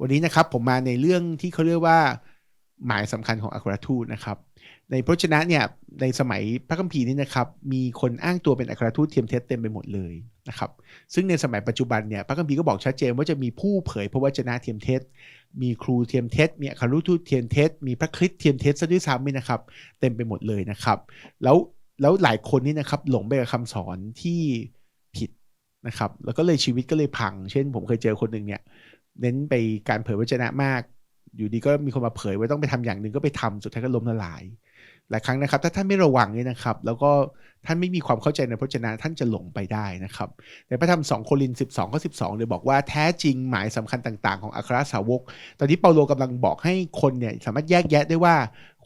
วันนี้นะครับผมมาในเรื่องที่เขาเรียกว่าหมายสำคัญของอัครทูตนะครับ ในพระชนะเนี่ยในสมัยพระคัมภีร์นี่นะครับมีคนอ้างตัวเป็นอัครทูตเทียมเท็จเต็มไปหมดเลยนะครับซึ่งในสมัยปัจจุบันเนี่ยพระคัมภีร์ก็บอกชัดเจนว่าจะมีผู้เผยพระวจนะเทียมเท็จ มีครูเทียมเท็จ มีอัครทูตเทียมเท็จ มีพระคริสต์เทียมเท็จซะด้วยซ้ำนะครับเต็มไปหมดเลยนะครับ แล้วแล้วหลายคนนี่นะครับหลงไปกับคำสอนที่ผิดนะครับแล้วก็เลยชีวิตก็เลยพัง เช่น ผมเคยเจอคนหนึ่งเนี่ย เน้นไปการเผยวจนะมาก อยู่ดีก็มีคนมาเผยว่าต้องไปทำอย่างหนึ่งก็ไปทำสุดท้ายก็ล้มละลาย หลายครั้งนะครับ ถ้าท่านไม่ระวังเนี่ยนะครับ แล้วก็ท่านไม่มีความเข้าใจในพระเจ้าท่านจะหลงไปได้นะครับในพระธรรม2โครินธ์12ข้อ12เลยบอกว่าแท้จริงหมายสำคัญต่าง ๆ ของอัครสาวก ตอนนี้เปาโลกำลังบอกให้คนเนี่ยสามารถแยกแยะได้ว่า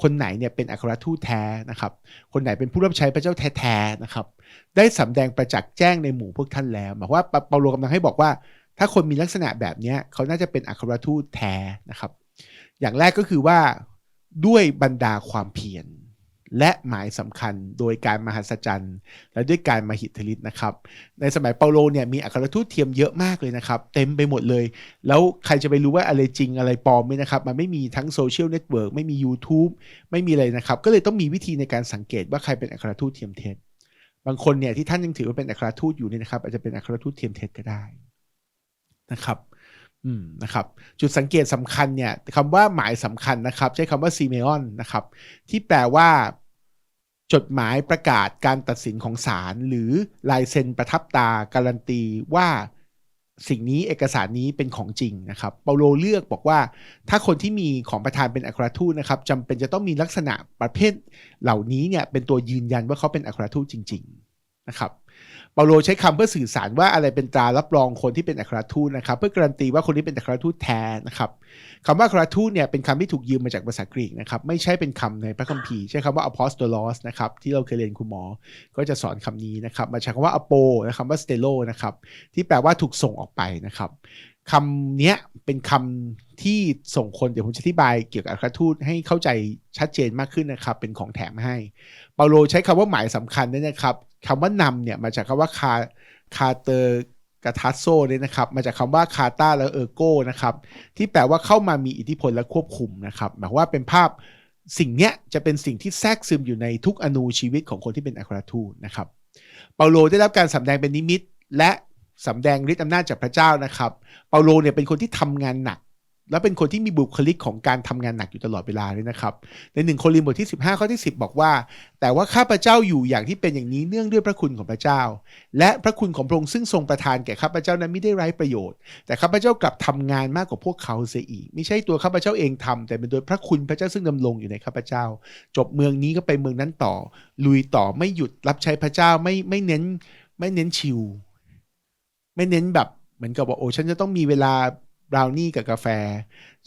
คนไหนเนี่ยเป็นอัครทูตแท้นะครับ คนไหนเป็นผู้รับใช้พระเจ้าแท้ๆนะครับ ได้สำแดงประจักษ์แจ้งในหมู่พวกท่านแล้วหมายว่าเปาโลกำลังให้บอกว่า ถ้าคนมีลักษณะแบบนี้เขาน่าจะเป็นอัครทูตแท้นะครับ อย่างแรกก็คือว่าด้วยบรรดาความเพียรและหมายสำคัญโดยการมหัศจรรย์และด้วยการมหิทธิฤทธิ์นะครับ ในสมัยเปาโลเนี่ยมีอัครทูตเทียมเยอะมากเลยนะครับ เต็มไปหมดเลย แล้วใครจะไปรู้ว่าอะไรจริงอะไรปลอมไหมนะครับ มันไม่มีทั้งโซเชียลเน็ตเวิร์กไม่มี YouTube ไม่มีอะไรนะครับ ก็เลยต้องมีวิธีในการสังเกตว่าใครเป็นอัครทูตเทียมเท็จบางคนเนี่ยที่ท่านยังถือว่าเป็นอัครทูตอยู่เนี่ยนะครับอาจจะเป็นอัครทูตเทียมเท็จก็ได้ นะครับอืมนะครับจุดสังเกตสำคัญเนี่ยคำว่าหมายสำคัญนะครับ ใช้คำว่าซีเมออนนะครับ ที่แปลว่า จดหมายประกาศการตัดสินของศาลหรือลายเซ็นประทับตาการันตีว่าสิ่งนี้เอกสารนี้เป็นของจริงนะครับ เปาโลเลือกบอกว่า ถ้าคนที่มีของประธานเป็นอัครทูตนะครับจำเป็นจะต้องมีลักษณะประเภทเหล่านี้เนี่ยเป็นตัวยืนยันว่าเขาเป็นอัครทูตจริง ๆ นะครับ เปาโลใช้คำเพื่อสื่อสารว่าอะไรเป็นตรารับรองคนที่เป็นอัครทูตนะครับ เพื่อการันตีว่าคนนี้เป็นอัครทูตแท้นะครับคำว่าอัครทูตเนี่ยเป็นคำที่ถูกยืมมาจากภาษากรีกนะครับ ไม่ใช่เป็นคำในพระคัมภีร์ใช้คำว่า apostolos นะครับที่เราเคยเรียนคุณหมอ ก็จะสอนคำนี้นะครับ มาจากคำว่า apo นะคำว่า stelo นะครับที่แปลว่าถูกส่งออกไปนะครับคำนี้เป็นคำที่ส่งคนเดี๋ยวผมจะอธิบายเกี่ยวกับอัครทูตให้เข้าใจชัดเจนมากขึ้นนะครับ เป็นของแถมให้ เปาโลใช้คำว่าหมายสำคัญนี่นะครับ คำว่านำเนี่ยมาจากคำว่าคาคาเตอร์กาทัสโซเนี่ยนะครับมาจากคำว่าคาตาและเออร์โกนะครับที่แปลว่าเข้ามามีอิทธิพลและควบคุมนะครับหมายว่าเป็นภาพสิ่งเนี้ยจะเป็นสิ่งที่แทรกซึมอยู่ในทุกอนูชีวิตของคนที่เป็นอัครทูตนะครับเปาโลได้รับการสำแดงเป็นนิมิต และสำแดงฤทธิ์อำนาจจากพระเจ้านะครับ เปาโลเนี่ยเป็นคนที่ทำงานหนัก แล้วเป็นคนที่มีบุคลิกของการทำงานหนักอยู่ตลอดเวลาเลยนะครับ ในหนึ่งโครินธ์บทที่ 15 ข้อที่ 10 บอกว่า แต่ว่าข้าพเจ้าอยู่อย่างที่เป็นอย่างนี้เนื่องด้วยพระคุณของพระเจ้า และพระคุณของพระองค์ซึ่งทรงประทานแก่ข้าพเจ้านั้นไม่ได้ไร้ประโยชน์ แต่ข้าพเจ้ากลับทำงานมากกว่าพวกเขาเสียอีก ไม่ใช่ตัวข้าพเจ้าเองทำแต่เป็นโดยพระคุณพระเจ้าซึ่งดำรงอยู่ในข้าพเจ้า จบเมืองนี้ก็ไปเมืองนั้นต่อ ลุยต่อไม่หยุดรับใช้พระเจ้าไม่ไม่เน้นไม่เน้นชิว ไม่เน้นแบบเหมือนกับว่าโอ้ฉันจะต้องมีเวลา บราวนี่กับกาแฟ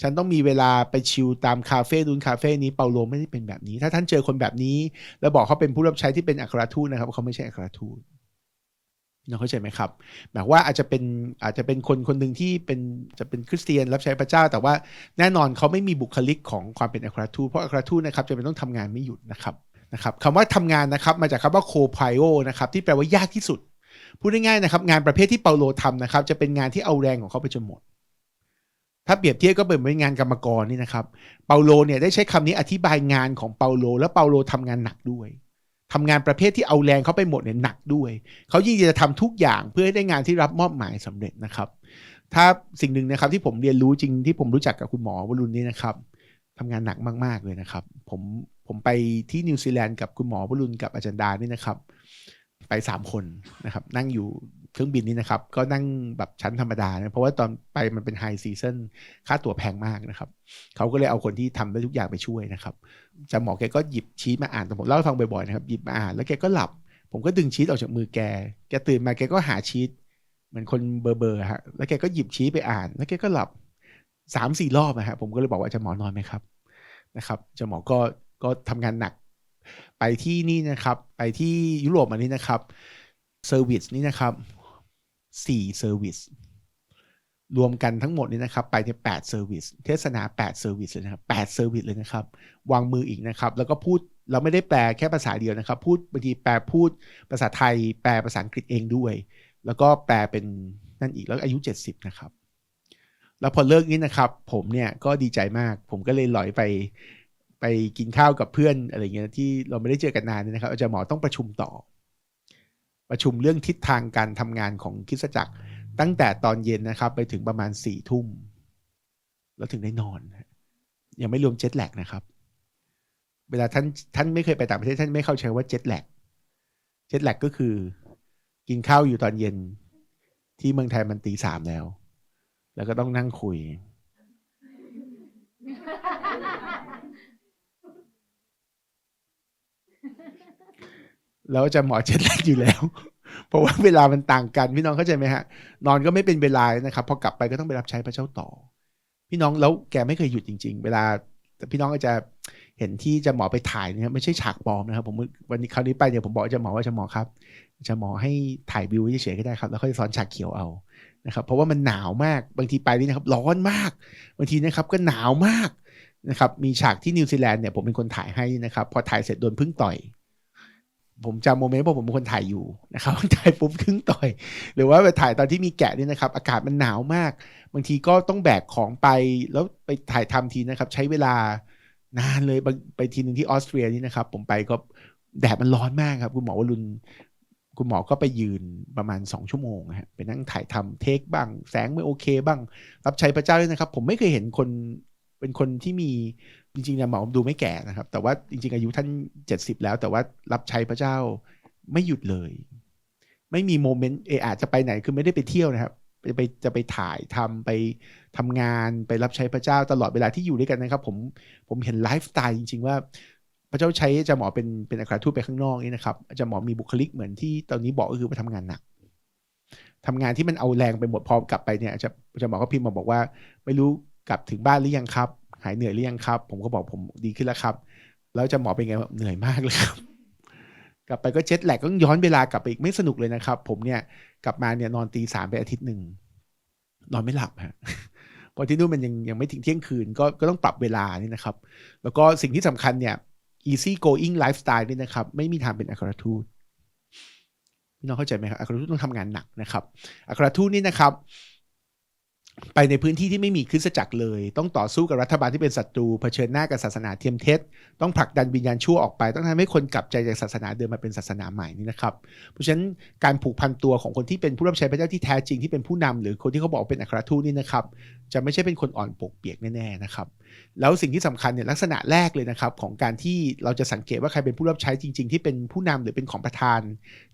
ฉันต้องมีเวลาไปชิลตามคาเฟ่ดูนคาเฟ่นี้เปาโลไม่ได้เป็นแบบนี้ ถ้าท่านเจอคนแบบนี้ แล้วบอกเขาเป็นผู้รับใช้ที่เป็นอัครทูตนะครับเขาไม่ใช่อัครทูตน้องเข้าใจไหมครับหมายว่าอาจจะเป็นอาจจะเป็นคนคนหนึ่งที่เป็นจะเป็นคริสเตียนรับใช้พระเจ้า แต่ว่าแน่นอนเขาไม่มีบุคลิกของความเป็นอัครทูตเพราะอัครทูตนะครับจะเป็นต้องทำงานไม่หยุดนะครับนะครับคำว่าทำงานนะครับมาจากคำว่าโคไพโอนะครับที่แปลว่ายากที่สุด พูดง่ายๆนะครับงานประเภทที่เปาโลทำนะครับจะเป็นงานที่เอาแรงของเขาไปจนหมด ถ้าเปรียบเทียบก็เป็นงานกรรมกรนี่นะครับ เปาโลเนี่ยได้ใช้คำนี้อธิบายงานของเปาโล แล้วเปาโลทำงานหนักด้วยทำงานประเภทที่เอาแรงเขาไปหมดเนี่ยหนักด้วย เขายิ่งจะทำทุกอย่างเพื่อให้ได้งานที่รับมอบหมายสำเร็จนะครับ ถ้าสิ่งหนึ่งนะครับที่ผมเรียนรู้จริงที่ผมรู้จักกับคุณหมอวรุณนี่นะครับทำงานหนักมากๆเลยนะครับ ผมผมไปที่นิวซีแลนด์กับคุณหมอวรุณกับอาจารย์ดานี่นะครับ ไปสามคนนะครับ นั่งอยู่ เครื่องบินนี้นะครับ ก็นั่งแบบชั้นธรรมดานะเพราะว่าตอนไปมันเป็นไฮซีซันค่าตั๋วแพงมากนะครับเขาก็เลยเอาคนที่ทำได้ทุกอย่างไปช่วยนะครับจาหมอแกก็หยิบชีตมาอ่านแต่ผมเล่าให้ฟังบ่อยๆนะครับหยิบมาอ่านแล้วแกก็หลับ ผมก็ดึงชีตออกจากมือแก แกตื่นมาแกก็หาชีตเหมือนคนเบอร์เบอร์ฮะแล้วแกก็หยิบชีตไปอ่าน แล้วแกก็หลับสามสี่รอบนะฮะผมก็เลยบอกว่าจะหมอนอนไหมครับนะครับจะหมอก็ก็ทำงานหนัก ไปที่นี่นะครับ ไปที่ยุโรปอันนี้นะครับเซอร์วิสนี่นะครับ 4 Service รวมกันทั้งหมดนี้นะครับ ไปที่8 Service เทศนา 8 Service เลยนะครับ8 Service เลยนะครับ วางมืออีกนะครับ แล้วก็พูดเราไม่ได้แปลแค่ภาษาเดียวนะครับ พูดบางทีแปลพูดภาษาไทย แปลภาษาอังกฤษเองด้วย แล้วก็แปลเป็นนั่นอีกแล้วอายุ 70 นะครับ แล้วพอเลิกนี้นะครับ ผมเนี่ยก็ดีใจมาก ผมก็เลยลอยไปไปกินข้าวกับเพื่อนอะไรเงี้ยที่เราไม่ได้เจอกันนานนะครับอาจารย์หมอต้องประชุมต่อ ประชุมเรื่องทิศทางการทำงานของคิสจักร ตั้งแต่ตอนเย็นนะครับ ไปถึงประมาณสี่ทุ่ม แล้วถึงได้นอน ยังไม่รวมเจ็ตแลกนะครับ เวลาท่านท่านไม่เคยไปต่างประเทศท่านไม่เข้าใจว่าเจ็ตแลกเจ็ตแลกก็คือ กินข้าวอยู่ตอนเย็นที่เมืองไทยมันตีสามแล้ว แล้วก็ต้องนั่งคุย แล้วจะหมอเจ็ดแรกอยู่แล้ว เพราะว่าเวลามันต่างกัน พี่น้องเข้าใจไหมฮะ นอนก็ไม่เป็นเวลานะครับ พอกลับไปก็ต้องไปรับใช้พระเจ้าต่อ พี่น้องแล้วแกไม่เคยหยุดจริง ๆ เวลาพี่น้องก็จะเห็นที่จะหมอไปถ่ายเนี่ยไม่ใช่ฉากปลอมนะครับผมวันนี้คราวนี้ไปเนี่ยผมบอกจะหมอว่าจะหมอครับจะหมอให้ถ่ายวิวเฉยๆก็ได้ครับ แล้วค่อยซ้อนฉากเขียวเอานะครับ เพราะว่ามันหนาวมากบางทีไปนี่นะครับ ร้อนมากบางทีนะครับก็หนาวมากนะครับ มีฉากที่นิวซีแลนด์เนี่ยผมเป็นคนถ่ายให้นะครับ พอถ่ายเสร็จโดนพึ่งต่อย ผมจำโมเมนต์เพราะผมเป็นคนถ่ายอยู่นะครับถ่ายปุ๊บพึ่งต่อย หรือว่าไปถ่ายตอนที่มีแกะนี่นะครับ อากาศมันหนาวมาก บางทีก็ต้องแบกของไปแล้วไปถ่ายทำทีนะครับ ใช้เวลานานเลยไปทีหนึ่งที่ออสเตรียนี่นะครับ ผมไปก็แดดมันร้อนมากครับ คุณหมอวรุณคุณหมอก็ไปยืนประมาณสองชั่วโมงฮะไปนั่งถ่ายทำเทคบ้าง แสงไม่โอเคบ้าง รับใช้พระเจ้าด้วยนะครับ ผมไม่เคยเห็นคนเป็นคนที่มี จริงๆเนี่ยหมอดูไม่แก่นะครับ แต่ว่าจริง ๆ อายุท่านเจ็ดสิบแล้ว แต่ว่ารับใช้พระเจ้าไม่หยุดเลย ไม่มีโมเมนต์เออาจจะไปไหนคือไม่ได้ไปเที่ยวนะครับจะไปจะไปถ่ายทำไปทำงานไปรับใช้พระเจ้าตลอดเวลาที่อยู่ด้วยกันนะครับ ผมผมเห็นไลฟ์สไตล์จริง ๆ ว่า พระเจ้าใช้จารย์หมอเป็นเป็นอัครทูตไปข้างนอกนี่นะครับจารย์หมอมีบุคลิกเหมือนที่ตอนนี้บอกก็คือไปทำงานหนักทำงานที่มันเอาแรงไปหมดพอกลับไปเนี่ยอาจารย์หมอก็พิมพ์มาบอกว่า ไม่รู้กลับถึงบ้านหรือยังครับ หายเหนื่อยหรือยังครับ ผมก็บอกผมดีขึ้นแล้วครับ แล้วจารย์หมอเป็นไงเหนื่อยมากเลยครับ กลับไปก็เจ็ตแลกก็ย้อนเวลากลับไปอีกไม่สนุกเลยนะครับ ผมเนี่ยกลับมาเนี่ยนอนตีสามไปอาทิตย์หนึ่งนอนไม่หลับฮะพอที่นู่นมันยังยังไม่ถึงเที่ยงคืนก็ก็ต้องปรับเวลานี่นะครับ แล้วก็สิ่งที่สำคัญเนี่ย easy going lifestyle นี่นะครับ ไม่มีทางเป็นอัครทูตพี่น้องเข้าใจไหมครับอัครทูตต้องทำงานหนักนะครับอัครทูตนี่นะครับ ไปในพื้นที่ที่ไม่มีคริสตจักรเลย ต้องต่อสู้กับรัฐบาลที่เป็นศัตรูเผชิญหน้ากับศาสนาเทียมเท็จ ต้องผลักดันวิญญาณชั่วออกไป ต้องทำให้คนกลับใจจากศาสนาเดิมมาเป็นศาสนาใหม่นี่นะครับ เพราะฉะนั้นการผูกพันตัวของคนที่เป็นผู้รับใช้พระเจ้าที่แท้จริงที่เป็นผู้นำหรือคนที่เขาบอกเป็นอัครทูตนี่นะครับ จะไม่ใช่เป็นคนอ่อนปกเปียกแน่ๆนะครับ แล้วสิ่งที่สำคัญเนี่ยลักษณะแรกเลยนะครับของการที่เราจะสังเกตว่าใครเป็นผู้รับใช้จริง ๆ ที่เป็นผู้นำหรือเป็นของประธาน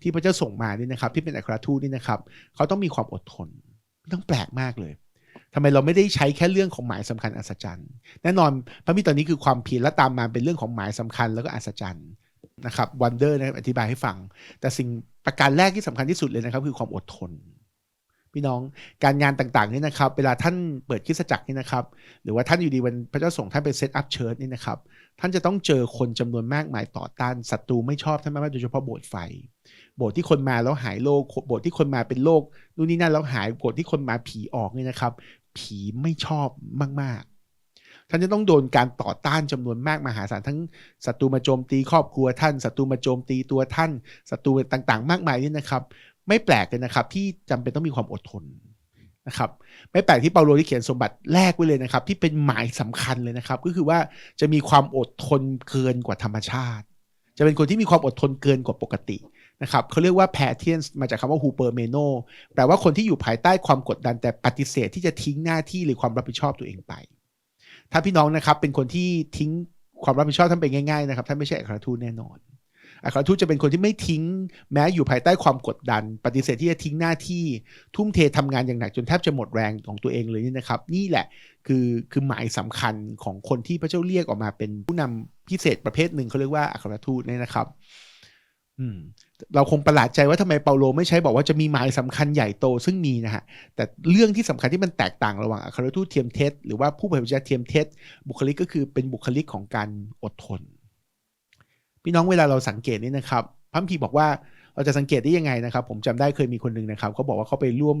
ที่พระเจ้าส่งมานี่นะครับ ที่เป็นอัครทูตนี่นะครับ เขาต้องมีความอดทนต้องแปลกมากเลย ทำไมเราไม่ได้ใช้แค่เรื่องของหมายสำคัญอัศจรรย์ แน่นอนพระมิตรตอนนี้คือความเพียรและตามมาเป็นเรื่องของหมายสำคัญแล้วก็อัศจรรย์นะครับวันเดอร์นะอธิบายให้ฟัง แต่สิ่งประการแรกที่สำคัญที่สุดเลยนะครับ คือความอดทน พี่น้องการงานต่างๆนี่นะครับ เวลาท่านเปิดคริสตจักรนี่นะครับ หรือว่าท่านอยู่ดีวันพระเจ้าส่งท่านไปเซตอัพเชิร์ชนี่นะครับ ท่านจะต้องเจอคนจำนวนมากมายต่อต้านศัตรูไม่ชอบท่านมากโดยเฉพาะโบสถ์ไฟ โบสถ์ที่คนมาแล้วหายโรคโบสถ์ที่คนมาเป็นโรคนู่นนี่นั่นแล้วหายโบสถ์ที่คนมาผีออกนี่นะครับ ผีไม่ชอบมาก ๆ ท่านจะต้องโดนการต่อต้านจำนวนมากมหาศาลทั้งศัตรูมาโจมตีครอบครัวท่านศัตรูมาโจมตีตัวท่านศัตรูต่างๆ มากมายนี่นะครับ ไม่แปลกเลยนะครับ ที่จำเป็นต้องมีความอดทนนะครับไม่แปลกที่เปาโลที่เขียนสมบัติแรกไว้เลยนะครับ ที่เป็นหมายสำคัญเลยนะครับ ก็คือว่าจะมีความอดทนเกินกว่าธรรมชาติ จะเป็นคนที่มีความอดทนเกินกว่าปกติ นะครับเขาเรียกว่าแพเทียนมาจากคำว่าฮูเปอร์เมโนแปลว่าคนที่อยู่ภายใต้ความกดดันแต่ปฏิเสธที่จะทิ้งหน้าที่หรือความรับผิดชอบตัวเองไป ถ้าพี่น้องนะครับเป็นคนที่ทิ้งความรับผิดชอบท่านไปง่ายๆนะครับท่านไม่ใช่อัครทูตแน่นอนอัครทูตจะเป็นคนที่ไม่ทิ้ง แม้อยู่ภายใต้ความกดดัน ปฏิเสธที่จะทิ้งหน้าที่ ทุ่มเททำงานอย่างหนักจนแทบจะหมดแรงของตัวเองเลยนี่นะครับ นี่แหละคือคือหมายสำคัญของคนที่พระเจ้าเรียกออกมาเป็นผู้นำพิเศษประเภทหนึ่งเขาเรียกว่าอัครทูตนี่นะครับ อืม เราคงประหลาดใจว่าทำไมเปาโลไม่ใช้บอกว่าจะมีหมายสำคัญใหญ่โตซึ่งมีนะฮะ แต่เรื่องที่สำคัญที่มันแตกต่างระหว่างอัครทูตเทียมเท็จหรือว่าผู้เผยพระชนะเทียมเท็จบุคลิกก็คือเป็นบุคลิกของการอดทน พี่น้องเวลาเราสังเกตนี่นะครับพัมพีบอกว่าเราจะสังเกตได้ยังไงนะครับ ผมจำได้เคยมีคนหนึ่งนะครับเขาบอกว่าเขาไปร่วม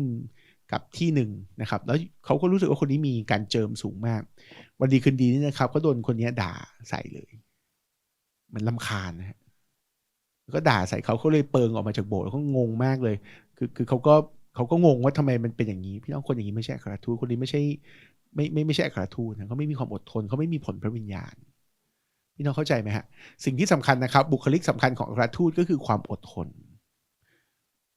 กับที่หนึ่งนะครับ แล้วเขาก็รู้สึกว่าคนนี้มีการเจิมสูงมาก วันดีคืนดีนี่นะครับก็โดนคนนี้ด่าใส่เลย มันลำคาญนะฮะ ก็ด่าใส่เขาเขาเลยเปิงออกมาจากโบสถ์เขางงมากเลย คือคือเขาก็เขาก็งงว่าทำไมมันเป็นอย่างนี้ พี่น้องคนอย่างนี้ไม่ใช่อัครทูตคนนี้ไม่ใช่ไม่ไม่ไม่ใช่อัครทูตนะเขาไม่มีความอดทนเขาไม่มีผลพระวิญญาณพี่น้องเข้าใจไหมฮะสิ่งที่สำคัญนะครับ บุคลิกสำคัญของอัครทูตก็คือความอดทน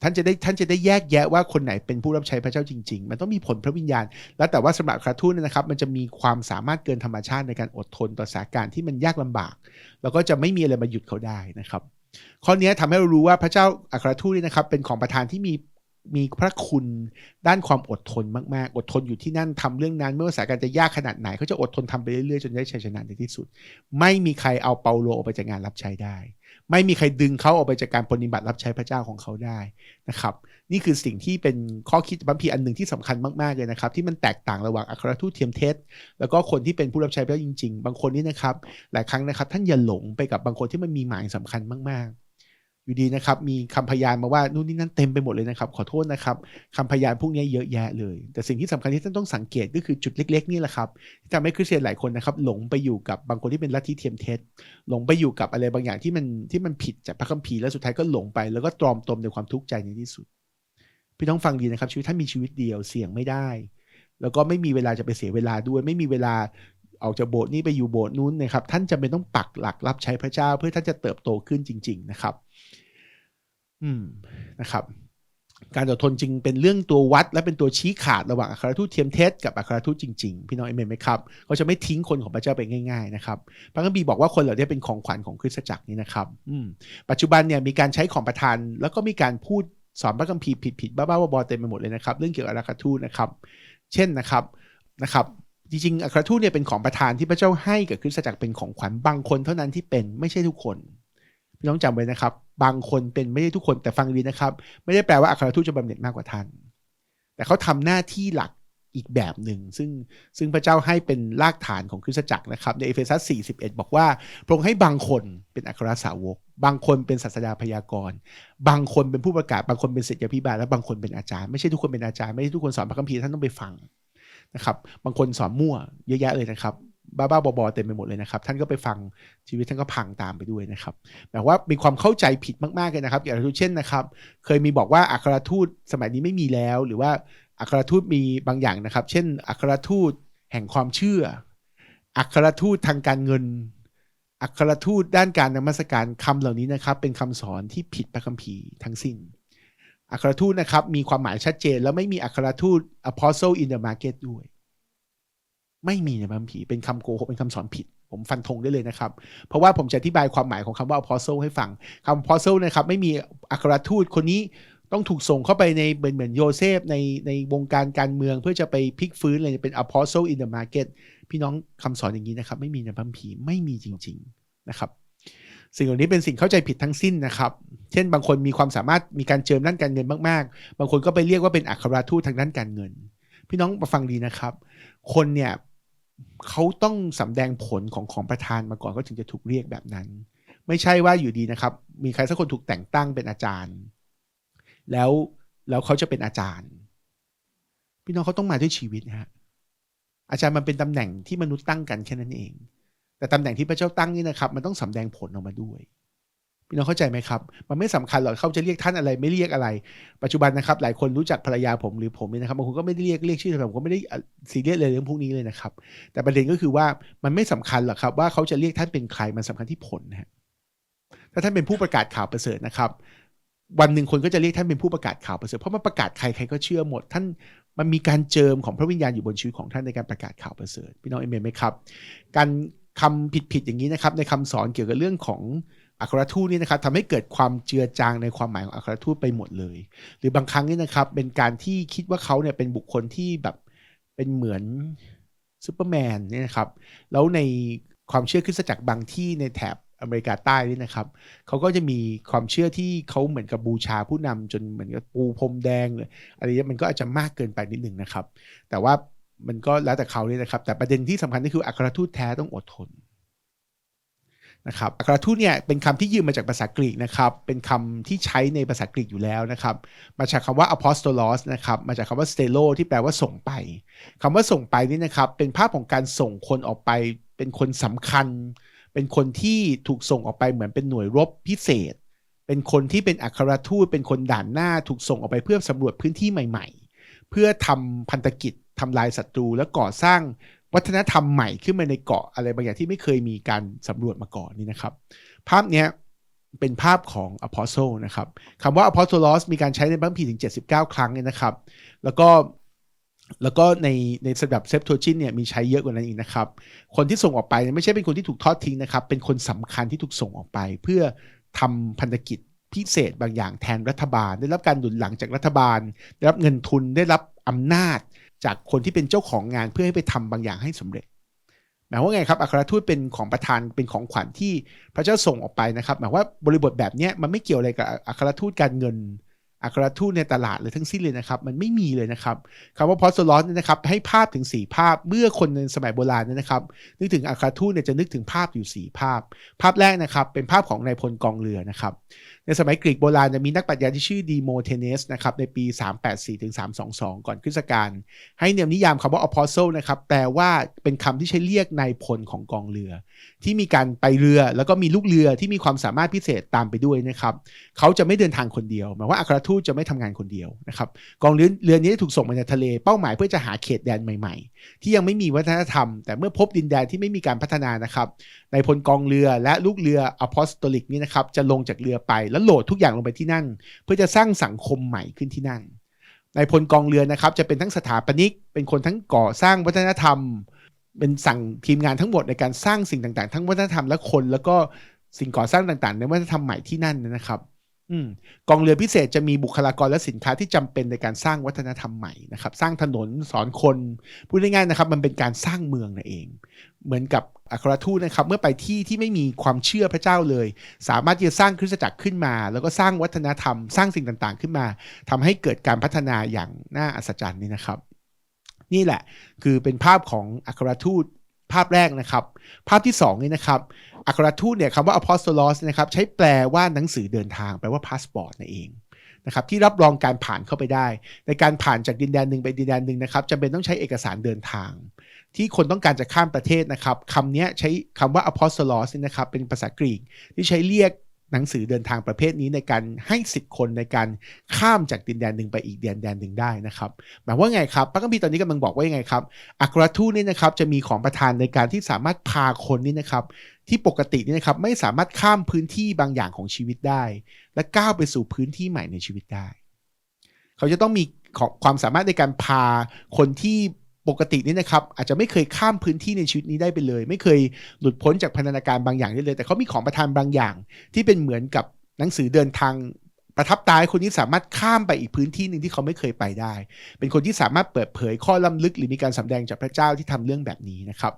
ท่านจะได้ท่านจะได้แยกแยะว่าคนไหนเป็นผู้รับใช้พระเจ้าจริง ๆ มันต้องมีผลพระวิญญาณ แล้วแต่ว่าสำหรับอัครทูตนยนะครับ มันจะมีความสามารถเกินธรรมชาติในการอดทนต่อสถานการณ์ที่มันยากลำบาก แล้วก็จะไม่มีอะไรมาหยุดเขาได้นะครับ ข้อนี้ทำให้เรารู้ว่าพระเจ้าอัครทูตนี่นะครับ เป็นของประธานที่มีมีพระคุณด้านความอดทนมากๆ อดทนอยู่ที่นั่นทำเรื่องนั้น ไม่ว่าสถานการณ์จะยากขนาดไหนเขาจะอดทนทำไปเรื่อยๆ จนได้ชัยชนะในที่สุด ไม่มีใครเอาเปาโลออกไปจากงานรับใช้ได้ ไม่มีใครดึงเขาออกไปจากการปฏิบัติรับใช้พระเจ้าของเขาได้นะครับ นี่คือสิ่งที่เป็นข้อคิดบัมพีอันหนึ่งที่สำคัญมากๆเลยนะครับ ที่มันแตกต่างระหว่างอัครทูตเทียมเทสแล้วก็คนที่เป็นผู้รับใช้พระเจ้าจริง ๆ บางคนนี่นะครับ หลายครั้งนะครับ ท่านอย่าหลงไปกับบางคนที่มันมีหมายสำคัญมาก ๆอยู่ดีนะครับมีคำพยานมาว่านู่นนี่นั่นเต็มไปหมดเลยนะครับ ขอโทษนะครับคำพยานพวกนี้เยอะแยะเลย แต่สิ่งที่สำคัญที่ท่านต้องสังเกตก็คือจุดเล็ก ๆ นี่แหละครับที่ทำให้คริสเตียนหลายคนนะครับ หลงไปอยู่กับบางคนที่เป็นลัทธิเทียมเท็จหลงไปอยู่กับอะไรบางอย่างที่มันที่มันผิดจากพระคัมภีร์แล้วสุดท้ายก็หลงไปแล้วก็ตรอมตมในความทุกข์ใจในที่สุด พี่ต้องฟังดีนะครับ ชีวิตท่านมีชีวิตเดียวเสี่ยงไม่ได้ แล้วก็ไม่มีเวลาจะไปเสียเวลาด้วย ไม่มีเวลาออกจากโบสถ์นี้ไปอยู่โบสถ์นู้นนะครับ ท่านจำเป็นต้องปักหลักรับใช้พระเจ้า เพื่อท่านจะเติบโตขึ้นจริง ๆ นะครับ อืมนะครับ การอดทนจึงเป็นเรื่องตัววัด และเป็นตัวชี้ขาดระหว่างอัครทูตเทียมเท็จกับอัครทูตจริง ๆ พี่น้องเอเมนไหมครับเขาจะไม่ทิ้งคนของพระเจ้าไปง่าย ๆ นะครับ พระคัมภีร์บอกว่าคนเหล่านี้เป็นของขวัญของคริสตจักรนี้นะครับ อืมปัจจุบันเนี่ยมีการใช้ของประทานแล้วก็มีการพูด สอนพระคัมภีร์ผิดๆบ้าๆบอๆเต็มไปหมดเลยนะครับ เรื่องเกี่ยวกับอัครทูตนะครับ เช่นนะครับนะครับจริงๆอัครทูตเนี่ยเป็นของประทานที่พระเจ้าให้กับคริสตจักรเป็นของขวัญบางคนเท่านั้นที่เป็นไม่ใช่ทุกคนพี่น้องจำไว้นะครับ บางคนเป็นไม่ใช่ทุกคนแต่ฟังดีนะครับ ไม่ได้แปลว่าอัครทูตจะบำเหน็จมากกว่าท่าน แต่เขาทำหน้าที่หลักอีกแบบหนึ่ง ซึ่งซึ่งพระเจ้าให้เป็นรากฐานของคริสตจักรนะครับ ในเอเฟซัส 41 บอกว่า พระองค์ให้บางคนเป็นอัครสาวก บางคนเป็นศาสดาพยากรณ์บางคนเป็นผู้ประกาศ บางคนเป็นศิษยาพิบาลและบางคนเป็นอาจารย์ไม่ใช่ทุกคนเป็นอาจารย์ไม่ใช่ทุกคนสอนพระคัมภีร์ท่านต้องไปฟังนะครับ บางคนสอนมั่วเยอะแยะเลยนะครับบ้าๆบอๆเต็มไปหมดเลยนะครับ ท่านก็ไปฟังชีวิตท่านก็พังตามไปด้วยนะครับแบบว่ามีความเข้าใจผิดมากๆเลยนะครับอย่างเช่นนะครับ เคยมีบอกว่าอัครทูตสมัยนี้ไม่มีแล้ว หรือว่าอัครทูตมีบางอย่างนะครับ เช่นอัครทูตแห่งความเชื่ออัครทูตทางการเงิน อัครทูตด้านการนมัสการคำเหล่านี้นะครับ เป็นคำสอนที่ผิดพระคัมภีร์ทั้งสิ้น อัครทูตนะครับ มีความหมายชัดเจน แล้วไม่มีอัครทูต apostle in the market ด้วย ไม่มีในพระคัมภีร์เป็นคำโกหกเป็นคำสอนผิด ผมฟันธงได้เลยนะครับ เพราะว่าผมจะอธิบายความหมายของคำว่า apostle ให้ฟังคำ apostle นะครับ ไม่มีอัครทูตคนนี้ต้องถูกส่งเข้าไปในเหมือนเหมือนโยเซฟในในวงการการเมืองเพื่อจะไปพลิกฟื้นอะไรเป็น apostle in the market พี่น้องคำสอนอย่างนี้นะครับ ไม่มีในพัมภีไม่มีจริง ๆนะครับ สิ่งเหล่านี้เป็นสิ่งเข้าใจผิดทั้งสิ้นนะครับ เช่นบางคนมีความสามารถมีการเจิมด้านการเงินมากๆ บางคนก็ไปเรียกว่าเป็นอัครทูตทางด้านการเงิน พี่น้องมาฟังดีนะครับ คนเนี่ยเขาต้องสำแดงผลของของประธานมาก่อนก็ถึงจะถูกเรียกแบบนั้น ไม่ใช่ว่าอยู่ดีนะครับ มีใครสักคนถูกแต่งตั้งเป็นอาจารย์ แล้วแล้วเขาจะเป็นอาจารย์ พี่น้องเขาต้องมาด้วยชีวิตนะฮะ อาจารย์มันเป็นตำแหน่งที่มนุษย์ตั้งกันแค่นั้นเอง แต่ตำแหน่งที่พระเจ้าตั้งนี่นะครับ มันต้องสำแดงผลออกมาด้วยพี่น้องเข้าใจไหมครับ มันไม่สำคัญหรอกเขาจะเรียกท่านอะไรไม่เรียกอะไร ปัจจุบันนะครับ หลายคนรู้จักภรรยาผมหรือผมเนี่ยนะครับบางคนก็ไม่ได้เรียกเรียกชื่อผมก็ไม่ได้ซีเรียสเลยเรื่องพวกนี้เลยนะครับ แต่ประเด็นก็คือว่ามันไม่สำคัญหรอกครับ ว่าเขาจะเรียกท่านเป็นใครมันสำคัญที่ผลนะฮะถ้าท่านเป็นผู้ประกาศข่าวประเสริฐนะครับ วันหนึ่งคนก็จะเรียกท่านเป็นผู้ประกาศข่าวประเสริฐเพราะมันประกาศใครใครก็เชื่อหมด ท่าน มันมีการเจิมของพระวิญญาณอยู่บนชีวิตของท่านในการประกาศข่าวประเสริฐพี่น้องเอเมนไหมครับ การคำผิดๆอย่างนี้นะครับในคำสอนเกี่ยวกับเรื่องของอัครทูตนี่นะครับทำให้เกิดความเจือจางในความหมายของอัครทูตไปหมดเลย หรือบางครั้งนี่นะครับเป็นการที่คิดว่าเขาเนี่ยเป็นบุคคลที่แบบเป็นเหมือนซูเปอร์แมนเนี่ยนะครับแล้วในความเชื่อคริสตจักรบางที่ในแถบ อเมริกาใต้นี่นะครับเขาก็จะมีความเชื่อที่เขาเหมือนกับบูชาผู้นำจนเหมือนกับปูพรมแดงเลยอะไรเงี้ยมันก็อาจจะมากเกินไปนิดหนึ่งนะครับ แต่ว่ามันก็แล้วแต่เขาเนี่ยนะครับ แต่ประเด็นที่สำคัญก็คืออัครทูตแท้ต้องอดทนนะครับอัครทูตเนี่ยเป็นคำที่ยืมมาจากภาษากรีกนะครับ เป็นคำที่ใช้ในภาษากรีกอยู่แล้วนะครับ มาจากคำว่า apostolos นะครับ มาจากคำว่า stelo ที่แปลว่าส่งไปคำว่าส่งไปนี่นะครับ เป็นภาพของการส่งคนออกไป เป็นคนสำคัญ เป็นคนที่ถูกส่งออกไปเหมือนเป็นหน่วยรบพิเศษ เป็นคนที่เป็นอัครทูตเป็นคนด่านหน้าถูกส่งออกไปเพื่อสำรวจพื้นที่ใหม่ ๆ เพื่อทำพันธกิจทำลายศัตรูและก่อสร้างวัฒนธรรมใหม่ขึ้นมาในเกาะอะไรบางอย่างที่ไม่เคยมีการสำรวจมาก่อนนี่นะครับ ภาพเนี้ยเป็นภาพของ Apostle นะครับคำว่า Apostolos มีการใช้ในบัมพีถึง 79 ครั้งเนี่ยนะครับ แล้วก็ แล้วก็ในในสดับเซฟโทชินเนี่ยมีใช้เยอะกว่านั้นอีกนะครับ คนที่ส่งออกไปเนี่ยไม่ใช่เป็นคนที่ถูกทอดทิ้งนะครับ เป็นคนสำคัญที่ถูกส่งออกไป เพื่อทำพันธกิจพิเศษบางอย่างแทนรัฐบาล ได้รับการดุลหลังจากรัฐบาล ได้รับเงินทุนได้รับอำนาจ จากคนที่เป็นเจ้าของงานเพื่อให้ไปทำบางอย่างให้สำเร็จหมายว่าไงครับอัครทูตเป็นของประธานเป็นของขวัญที่พระเจ้าส่งออกไปนะครับ หมายว่าบริบทแบบนี้มันไม่เกี่ยวอะไรกับอัครทูตการเงิน อัครทูตในตลาดเลยทั้งสิ้นเลยนะครับ มันไม่มีเลยนะครับคำว่าพอสโลสนี่นะครับให้ภาพถึง 4 ภาพเมื่อคนในสมัยโบราณนนะครับ นึกถึงอัครทูตเนี่ยจะนึกถึงภาพอยู่ 4 ภาพ ภาพแรกนะครับเป็นภาพของนายพลกองเรือนะครับ ในสมัยกรีกโบราณจะมีนักปรัชญาที่ชื่อดีโมเทเนสนะครับในปี 384ถึง322 ก่อนคริสตกาลให้เนียมนิยามคำว่า apostle นะครับแปลว่าเป็นคำที่ใช้เรียกนายพลของกองเรือ ที่มีการไปเรือ แล้วก็มีลูกเรือที่มีความสามารถพิเศษตามไปด้วยนะครับเขาจะไม่เดินทางคนเดียวหมายว่าอัครทูตจะไม่ทำงานคนเดียวนะครับกองเรือเรือนี้ถูกส่งมาในทะเลเป้าหมายเพื่อจะหาเขตแดนใหม่ ๆ ที่ยังไม่มีวัฒนธรรม แต่เมื่อพบดินแดนที่ไม่มีการพัฒนานะครับในพลกองเรือและลูกเรืออพอสโตลิกนี่นะครับจะลงจากเรือไปแล้วโหลดทุกอย่างลงไปที่นั่น เพื่อจะสร้างสังคมใหม่ขึ้นที่นั่นนพลกองเรือนะครับจะเป็นทั้งสถาปนิก เป็นคนทั้งก่อสร้างวัฒนธรรม เป็นสั่งทีมงานทั้งหมดในการสร้างสิ่งต่างๆ ทั้งวัฒนธรรมและคน แล้วก็สิ่งก่อสร้างต่างๆ ในวัฒนธรรมใหม่ที่นั่นนะครับ กองเรือพิเศษจะมีบุคลากรและสินค้าที่จำเป็นในการสร้างวัฒนธรรมใหม่นะครับ สร้างถนนสอนคนพูดง่ายๆนะครับ มันเป็นการสร้างเมืองนั่นเอง เหมือนกับอัครทูตนะครับ เมื่อไปที่ที่ไม่มีความเชื่อพระเจ้าเลย สามารถที่จะสร้างคริสตจักรขึ้นมา แล้วก็สร้างวัฒนธรรม สร้างสิ่งต่างๆ ขึ้นมาทำให้เกิดการพัฒนาอย่างน่าอัศจรรย์นี่นะครับ นี่แหละคือเป็นภาพของอัครทูต ภาพแรกนะครับ ภาพที่2นี่นะครับอัครทูตเนี่ยคำว่า apostolos นะครับใช้แปลว่าหนังสือเดินทาง แปลว่าพาสปอร์ตนั่นเองนะครับที่รับรองการผ่านเข้าไปได้ ในการผ่านจากดินแดนหนึ่งไปดินแดนหนึ่งนะครับจำเป็นต้องใช้เอกสารเดินทาง ที่คนต้องการจะข้ามประเทศนะครับคำนี้ใช้คำว่า apostolos นะครับเป็นภาษากรีกที่ใช้เรียก หนังสือเดินทางประเภทนี้ในการให้สิทธิ์คนในการข้ามจากดินแดนหนึ่งไปอีกดินแดนหนึ่งได้นะครับหมายว่าไงครับพระคัมภีร์ตอนนี้กำลังบอกว่ายังไงครับอัครทูตนี่นะครับจะมีของประทานในการที่สามารถพาคนนี่นะครับ ที่ปกตินี่นะครับไม่สามารถข้ามพื้นที่บางอย่างของชีวิตได้ และก้าวไปสู่พื้นที่ใหม่ในชีวิตได้ เขาจะต้องมีความสามารถในการพาคนที่ ปกตินี่นะครับอาจจะไม่เคยข้ามพื้นที่ในชีวิตนี้ได้ไปเลย ไม่เคยหลุดพ้นจากพันธนาการบางอย่างได้เลย แต่เขามีของประทานบางอย่าง ที่เป็นเหมือนกับหนังสือเดินทางประทับตาคนนี้สามารถข้ามไปอีกพื้นที่หนึ่งที่เขาไม่เคยไปได้ เป็นคนที่สามารถเปิดเผยข้อล้ำลึก หรือมีการสำแดงจากพระเจ้าที่ทำเรื่องแบบนี้นะครับ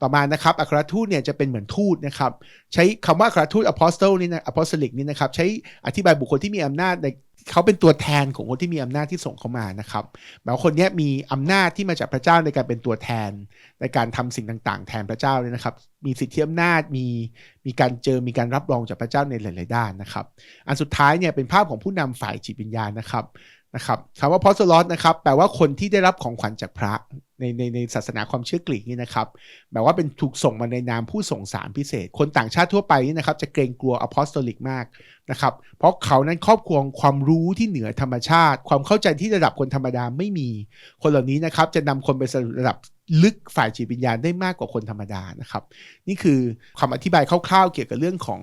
ต่อมานะครับอัครทูตเนี่ยจะเป็นเหมือนทูตนะครับ ใช้คำว่าอัครทูต apostle นี่นะ apostolic นี่นะครับใช้อธิบายบุคคลที่มีอำนาจใน เขาเป็นตัวแทนของคนที่มีอำนาจที่ส่งเข้ามานะครับหมายว่าคนนี้มีอำนาจที่มาจากพระเจ้าในการเป็นตัวแทน ในการทำสิ่งต่างๆ แทนพระเจ้าเลยนะครับ มีสิทธิอำนาจมีมีการเจอมีการรับรองจากพระเจ้าในหลาย ๆ ด้านนะครับ อันสุดท้ายเนี่ยเป็นภาพของผู้นำฝ่ายจิตวิญญาณนะครับ นะครับคำว่าพอสลอสนะครับแปลว่าคนที่ได้รับของขวัญจากพระในในในศาสนาความเชื่อกรีกนี่นะครับแบบว่าเป็นถูกส่งมาในนามผู้ส่งสารพิเศษ คนต่างชาติทั่วไปนี่นะครับจะเกรงกลัวอพอสโตลิกมากนะครับเพราะเขานั้นครอบครองความรู้ที่เหนือธรรมชาติ ความเข้าใจที่ระดับคนธรรมดาไม่มี คนเหล่านี้นะครับจะนำคนไปสู่ระดับลึกฝ่ายจิตวิญญาณได้มากกว่าคนธรรมดานะครับ นี่คือคำอธิบายคร่าวๆเกี่ยวกับเรื่องของ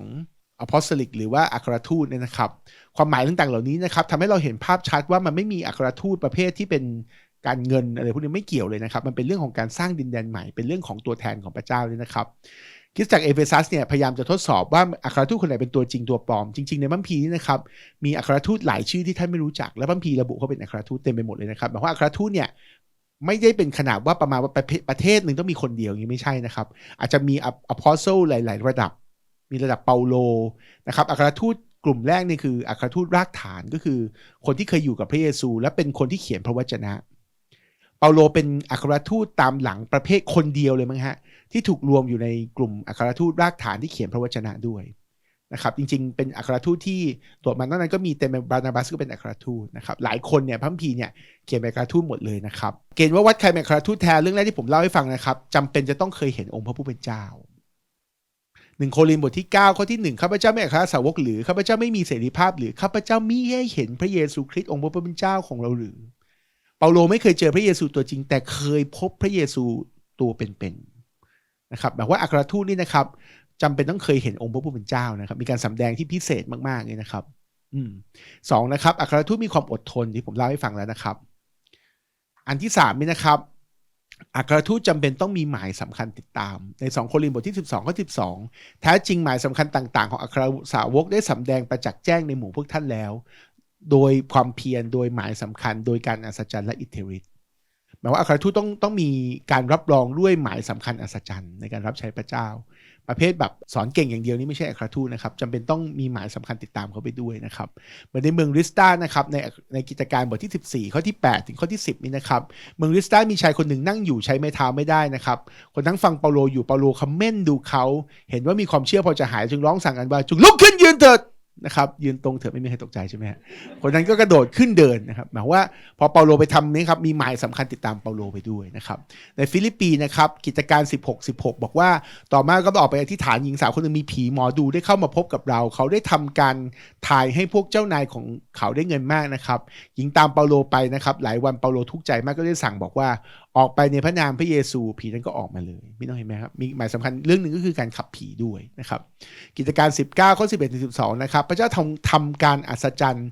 อพอสตลิกหรือว่าอัครทูตเนี่ยนะครับ ความหมายต่างๆเหล่านี้นะครับทำให้เราเห็นภาพชัดว่ามันไม่มีอัครทูตประเภทที่เป็นการเงินอะไรพวกนี้ไม่เกี่ยวเลยนะครับ มันเป็นเรื่องของการสร้างดินแดนใหม่ เป็นเรื่องของตัวแทนของพระเจ้าเลยนะครับคริสตจักเอเฟซัสเนี่ยพยายามจะทดสอบว่าอัครทูตคนไหนเป็นตัวจริงตัวปลอม จริง ๆ ในบัมพีนี้นะครับมีอัครทูตหลายชื่อที่ท่านไม่รู้จัก และบัมพีระบุเขาเป็นอัครทูตเต็มไปหมดเลยนะครับหมายว่าอัครทูตเนี่ยไม่ได้เป็นขนาดว่าประมาณว่าประเทศหนึ่งต้องมีคนเดียวอย่างนี้ไม่ใช่นะครับ อาจจะมีอพอสโซหลาย ๆ ระดับ มีระดับเปาโลนะครับอัครทูตกลุ่มแรกนี่คืออัครทูตรากฐานก็คือ คนที่เคยอยู่กับพระเยซู และเป็นคนที่เขียนพระวจนะ เปาโลเป็นอัครทูตตามหลังประเภทคนเดียวเลยมั้งฮะที่ถูกรวมอยู่ในกลุ่มอัครทูตรากฐานที่เขียนพระวจนะด้วยนะครับจริงๆ เป็นอัครทูตที่ตรวจมานอกนั้นก็มีเต็มบานาบัสก็เป็นอัครทูตนะครับหลายคนเนี่ยพัมพีเนี่ยเขียนเป็นอัครทูตหมดเลยนะครับเกณฑ์ว่าวัดใครเป็นอัครทูตแท้เรื่องแรกที่ผมเล่าให้ฟังนะครับจำเป็นจะต้องเคยเห็นองค์พระผู้เป็นเจ้า หนึ่งโครินบทที่ 9 ข้อที่ 1ข้าพเจ้าไม่อัครสาวกหรือข้าพเจ้าไม่มีเสรีภาพหรือข้าพเจ้ามิให้เห็นพระเยซูคริสต์องค์พระผู้เป็นเจ้าของเราหรือ เปาโลไม่เคยเจอพระเยซูตัวจริง แต่เคยพบพระเยซูตัวเป็นๆนะครับแบบว่าอัครทูตนี่นะครับจำเป็นต้องเคยเห็นองค์พระผู้เป็นเจ้านะครับ มีการสำแดงที่พิเศษมากๆเลยนะครับอืมสองนะครับอัครทูตมีความอดทนที่ผมเล่าให้ฟังแล้วนะครับ อันที่สามนี่นะครับ อัครทูตจำเป็นต้องมีหมายสำคัญติดตาม ใน 2 โครินธ์บทที่ 12ข้อ12 แท้จริงหมายสำคัญต่างๆ ของอัครสาวกได้สำแดงประจักษ์แจ้งในหมู่พวกท่านแล้ว โดยความเพียรโดยหมายสำคัญ โดยการอัศจรรย์และอิทธิฤทธิ์หมายว่าอัครทูตต้องต้องมีการรับรองด้วยหมายสำคัญอัศจรรย์ในการรับใช้พระเจ้า ประเภทแบบสอนเก่งอย่างเดียวนี่ไม่ใช่อัครทูตนะครับจำเป็นต้องมีหมายสำคัญติดตามเขาไปด้วยนะครับเหมือนในเมืองริสตานะครับในในกิจการบทที่ 14 ข้อที่ 8 ถึงข้อที่ 10 นี่นะครับ เมืองริสตามีชายคนหนึ่งนั่งอยู่ใช้ไม้เท้าไม่ได้นะครับ คนทั้งฟังเปาโลอยู่เปาโลคอมเมนต์ดูเขา เห็นว่ามีความเชื่อพอจะหายจึงร้องสั่งกันว่าจงลุกขึ้นยืนเถิด นะครับยืนตรงเถอะไม่มีใครตกใจใช่ไหมฮะคนนั้นก็กระโดดขึ้นเดินนะครับหมายว่าพอเปาโลไปทำนี้ครับมีหมายสำคัญติดตามเปาโลไปด้วยนะครับในฟิลิปปีนะครับกิจการ 16 16 บอกว่าต่อมาก็ออกไปอธิษฐานหญิงสาวคนหนึงมีผีหมอดูได้เข้ามาพบกับเรา เขาได้ทำการทายให้พวกเจ้านายของเขาได้เงินมากนะครับหญิงตามเปาโลไปนะครับหลายวันเปาโลทุกข์ใจมากก็ได้สั่งบอกว่าออกไปในพระนามพระเยซูผีนั้นก็ออกมาเลยไม่ต้องเห็นไหมครับมีหมายสำคัญเรื่องหนึ่งก็คือการขับผีด้วยนะครับ กิจการ 19ข้อ11ถึง12 นะครับ พระเจ้าทำทำการอัศจรรย์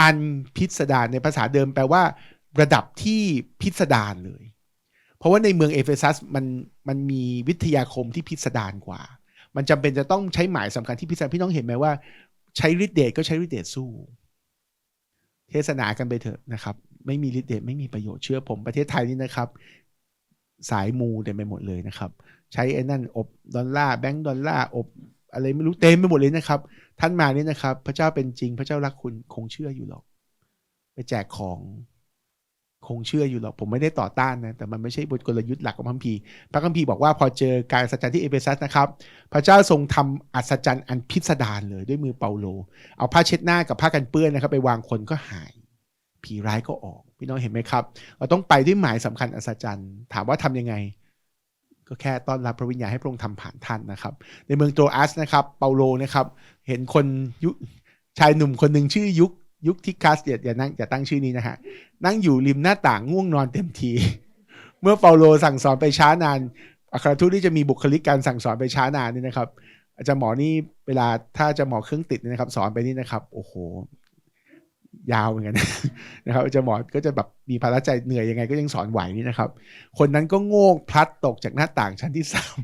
อันพิสดารในภาษาเดิมแปลว่า ระดับที่พิสดารเลย เพราะว่าในเมืองเอเฟซัสมันมันมีวิทยาคมที่พิสดารกว่า มันจำเป็นจะต้องใช้หมายสำคัญที่พิสดารพี่น้องเห็นไหมว่า ใช้ฤทธิ์เดชก็ใช้ฤทธิ์เดชสู้ เทศนากันไปเถอะนะครับ ไม่มีฤทธิ์เดชไม่มีประโยชน์เชื่อผมประเทศไทยนี่นะครับ สายมูเต็มไปหมดเลยนะครับ ใช้ไอ้นั่นอบดอลลาร์แบงก์ดอลลาร์อบอะไรไม่รู้เต็มไปหมดเลยนะครับ ท่านมาเนี่ยนะครับ พระเจ้าเป็นจริงพระเจ้ารักคุณคงเชื่ออยู่หรอก ไปแจกของคงเชื่ออยู่หรอก ผมไม่ได้ต่อต้านนะ แต่มันไม่ใช่บทกลยุทธ์หลักของพระคัมภีร์พระคัมภีร์บอกว่าพอเจอการอัศจรรย์ที่เอเฟซัสนะครับ พระเจ้าทรงทำอัศจรรย์อันพิสดารเลยด้วยมือเปาโล เอาผ้าเช็ดหน้ากับผ้ากันเปื้อนนะครับ ไปวางคนก็หาย ผีร้ายก็ออก พี่น้องเห็นไหมครับ เราต้องไปด้วยหมายสำคัญอัศจรรย์ถามว่าทำยังไง ก็แค่ต้อนรับพระวิญญาณให้พระองค์ทำผ่านท่านนะครับ ในเมืองโตอัสนะครับ เปาโลนะครับ เห็นคนยุชายหนุ่มคนหนึ่งชื่อยุคยุคทิคัสอย่าอย่านั่งอย่าตั้งชื่อนี้นะฮะนั่งอยู่ริมหน้าต่างง่วงนอนเต็มที เมื่อเปาโลสั่งสอนไปช้านานอัครทูตที่จะมีบุคลิกการสั่งสอนไปช้านานนี่นะครับ อาจารย์หมอนี่เวลาถ้าจะหมอเครื่องติดนะครับ สอนไปนี่นะครับ โอ้โห ยาวเหมือนกันนะครับอาจารย์หมอก็จะแบบมีภาระใจเหนื่อยยังไงก็ยังสอนไหวนี่นะครับ คนนั้นก็โง่พลัดตกจากหน้าต่างชั้นที่สาม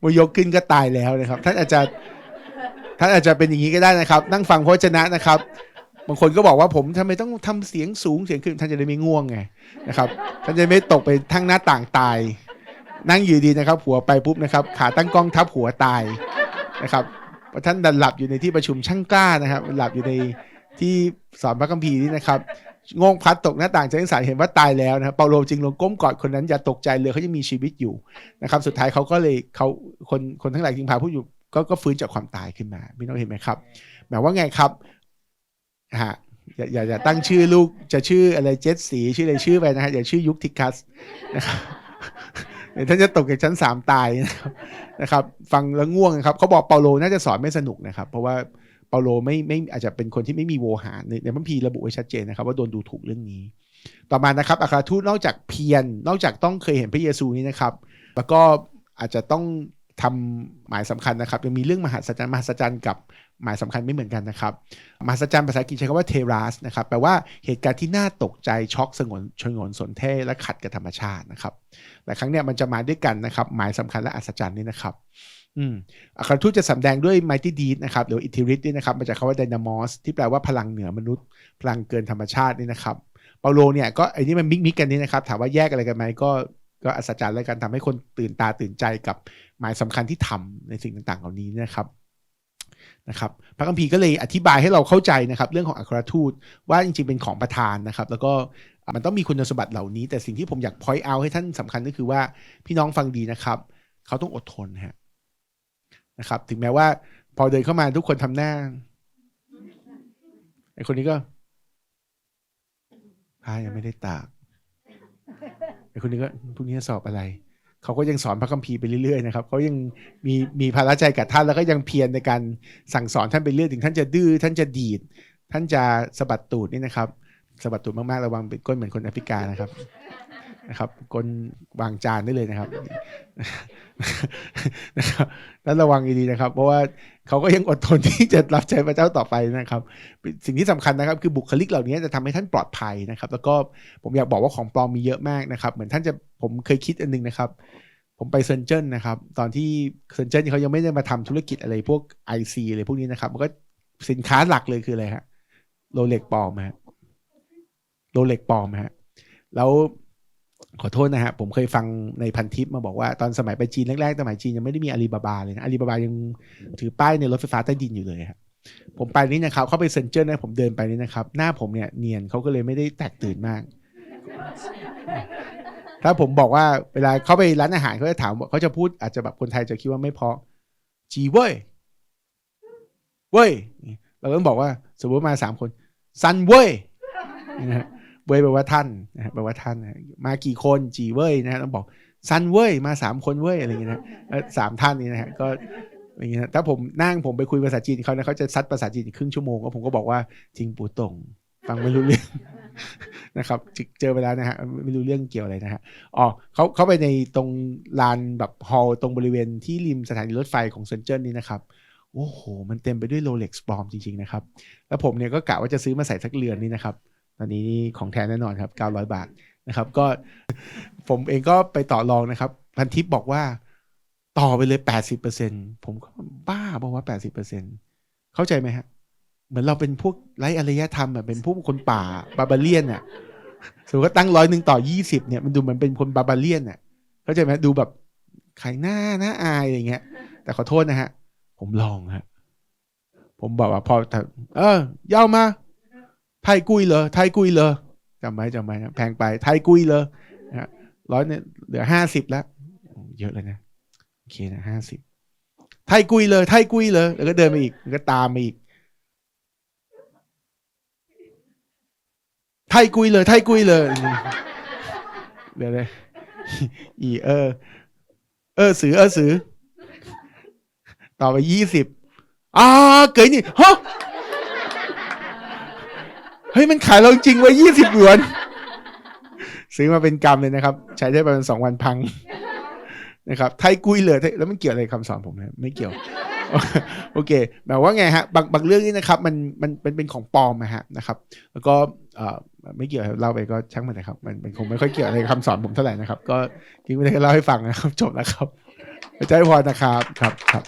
มยกขึ้นก็ตายแล้วนะครับ ท่านอาจจะท่านอาจจะเป็นอย่างนี้ก็ได้นะครับ นั่งฟังพระวจนะนะครับ บางคนก็บอกว่าผมทำไมต้องทำเสียงสูงเสียงขึ้นท่านจะได้ไม่ง่วงไงนะครับ ท่านจะไม่ตกไปทั้งหน้าต่างตาย นั่งอยู่ดีนะครับ หัวไปปุ๊บนะครับ ขาตั้งกล้องทับหัวตายนะครับเพราะท่านดันหลับอยู่ในที่ประชุมช่างกล้านะครับ หลับอยู่ใน ที่สอนพระคัมภีร์นี่นะครับงงพัดตกหน้าต่างจากนักศึกษาเห็นว่าตายแล้วนะครับเปาโลจึงลงก้มกอดคนนั้นอย่าตกใจเลยเขายังมีชีวิตอยู่นะครับ สุดท้ายเขาก็เลยเขาคนคนทั้งหลายจึงพาผู้อยู่ก็ก็ฟื้นจากความตายขึ้นมาพี่น้องเห็นไหมครับหมายว่าไงครับฮะอย่าอย่าอย่าตั้งชื่อลูกจะชื่ออะไรเจสสีชื่ออะไรชื่อไปนะฮะอย่าชื่อยุคทิคัสนะครับท่านจะตกจากชั้นสามตายนะครับนะครับ ฟังแล้วง่วงครับเขาบอกเปาโลน่าจะสอนไม่สนุกนะครับ เพราะว่า เปาโลไม่ไม่อาจจะเป็นคนที่ไม่มีโวหารในในพระคัมภีร์ระบุไว้ชัดเจนนะครับ ว่าโดนดูถูกเรื่องนี้ ต่อมานะครับอัครทูตนอกจากเพียรนอกจากต้องเคยเห็นพระเยซูนี้นะครับ แล้วก็อาจจะต้องทำหมายสำคัญนะครับยังมีเรื่องมหัศจรรย์มหัศจรรย์กับหมายสำคัญไม่เหมือนกันนะครับมหัศจรรย์ภาษาอังกฤษใช้คำว่าเทรัสนะครับแปลว่าเหตุการณ์ที่น่าตกใจช็อกสงวนชงนสนเท่และขัดกับธรรมชาตินะครับหลายครั้งเนี่ยมันจะมาด้วยกันนะครับหมายสำคัญและอัศจรรย์นี่นะครับ อืมอัครทูตจะสำแดงด้วย mighty deed นะครับหรืออิทธิฤทธิ์นี่นะครับมาจากคำว่า dynamos ที่แปลว่าพลังเหนือมนุษย์ พลังเกินธรรมชาตินี่นะครับเปาโลเนี่ยก็ไอ้นี่มันมิกมิกกันนี่นะครับ ถามว่าแยกอะไรกันไหมก็ก็อัศจรรย์แล้วกันทำให้คนตื่นตาตื่นใจกับหมายสำคัญที่ทำในสิ่งต่างๆ เหล่านี้นะครับนะครับพระคัมภีร์ก็เลยอธิบายให้เราเข้าใจนะครับ เรื่องของอัครทูตว่าจริงๆเป็นของประทานนะครับ แล้วก็มันต้องมีคุณสมบัติเหล่านี้ แต่สิ่งที่ผมอยาก point out ให้ท่านสำคัญก็คือว่าพี่น้องฟังดีนะครับ เขาต้องอดทนฮะ นะครับ ถึงแม้ว่า พอเดินเข้ามาทุกคนทำหน้าไอคนนี้ก็ผ้ายังไม่ได้ตากไอคนนี้ก็พรุ่งนี้สอบอะไรเขาก็ยังสอนพระคัมภีร์ไปเรื่อยๆนะครับเขายังมีมีภาระใจกับท่านแล้วก็ยังเพียรในการสั่งสอนท่านไปเรื่อยถึงท่านจะดื้อท่านจะดีด ท่านจะสะบัดตูดนี่นะครับสะบัดตูดมากๆระวังเป็นก้นเหมือนคนแอฟริกานะครับ นะครับก้นวางจานได้เลยนะครับนะครับแล้วระวังดีๆนะครับ เพราะว่าเขาก็ยังอดทนที่จะรับใช้พระเจ้าต่อไปนะครับ สิ่งที่สำคัญนะครับ คือบุคลิกเหล่านี้จะทำให้ท่านปลอดภัยนะครับ แล้วก็ผมอยากบอกว่าของปลอมมีเยอะมากนะครับ เหมือนท่านจะผมเคยคิดอันนึงนะครับ ผมไปเซนเจิ้นนะครับ ตอนที่เซนเจิ้นเขายังไม่ได้มาทำธุรกิจอะไรพวก IC อะไรพวกนี้นะครับ มันก็สินค้าหลักเลยคืออะไรฮะโรเล็กปลอมฮะโรเล็กปลอมฮะแล้ว ขอโทษนะฮะผมเคยฟังในพันทิปมาบอกว่าตอนสมัยไปจีนแรกๆสมัยจีนยังไม่ได้มีอาลีบาบาเลยนะอาลีบาบายังถือป้ายในรถไฟฟ้าใต้ดินอยู่เลยครับผมไปนี่นะครับเข้าไปเซ็นเจิ้นนะผมเดินไปนี่นะครับ หน้าผมเนี่ยเนียนเขาก็เลยไม่ได้แตกตื่นมาก ถ้าผมบอกว่าเวลาเขาไปร้านอาหารเขาจะถามเขาจะพูดอาจจะแบบคนไทยจะคิดว่าไม่เพราะจีเว้ยเว้ยเราต้องบอกว่า สมมติมาสามคนซันเว้ยนะฮะ เว้ยแปลว่าท่านนะแปลว่าท่านมากี่คนจีเว้ยนะฮะต้องบอกซันเว้ยมาสามคนเว้ยอะไรอย่างเงี้ยนะสามท่านนี้นะฮะก็อย่างเงี้ยถ้าผมนั่งผมไปคุยภาษาจีนเขานะเขาจะซัดภาษาจีนครึ่งชั่วโมงแล้วผมก็บอกว่าจริงปูตงฟังไม่รู้เรื่องนะครับเจอไปแล้วนะฮะไม่รู้เรื่องเกี่ยวอะไรนะฮะอ๋อเขาเขาไปในตรงลานแบบฮอลตรงบริเวณที่ริมสถานีรถไฟของเซนเจิ้นนี่นะครับโอ้โห มันเต็มไปด้วยโรเล็กซ์ปลอมจริง ๆ นะครับ แล้วผมเนี่ยก็กะว่าจะซื้อมาใส่สักเรือนนี่นะครับ อันนี้ของแท้แน่นอนครับ 900 บาทนะครับ ก็ผมเองก็ไปต่อรองนะครับ พันทิปบอกว่าต่อไปเลย 80%ผมก็บ้าบอกว่า 80%เข้าใจไหมฮะ เหมือนเราเป็นพวกไร้อารยธรรมอะเป็นพวกคนป่าบาบาเลียนอะสมมติว่าตั้งร้อยหนึ่งต่อยี่สิบเนี่ย มันดูเหมือนเป็นคนบาบาเลียนอะเข้าใจไหมดูแบบขายหน้าหน้าอายอะไรเงี้ย แต่ขอโทษนะฮะ ผมลองฮะผมบอกว่าพอเออย่ามา ไทยกุยเหรอไทยกุยเหรอจำไว้จำไว้นะแพงไปไทยกุยเหรอนะร้อยเนี่ยเหลือห้าสิบแล้วเยอะเลยนะโอเคนะห้าสิบไทยกุยเลยไทยกุยเลยแล้วก็เดินมาอีกแล้วก็ตามมาอีกไทยกุยเลยไทยกุยเลยเดี๋ยวเลยอีเออ เออสือเออสือต่อไปยี่สิบอ่าเก๋นี่ฮะ เฮ้ยมันขายเราจริงไว้ยี่สิบหยวน ซื้อมาเป็นกรรมเลยนะครับ ใช้ได้ประมาณสองวันพังนะครับไทยกุยเหลยแล้วมันเกี่ยวอะไรคำสอนผมนะไม่เกี่ยว โอเคแบบว่าไงฮะบางบางเรื่องนี่นะครับมันมันมันเป็นของปลอมนะฮะนะครับ แล้วก็เอ่อไม่เกี่ยวเล่าไปก็ช่างมันนะครับ มันมันคงไม่ค่อยเกี่ยวอะไรคำสอนผมเท่าไหร่นะครับ ก็ทิ้งไว้ให้เล่าให้ฟังนะครับ จบแล้วครับพระเจ้าอวยพรนะครับครับครับ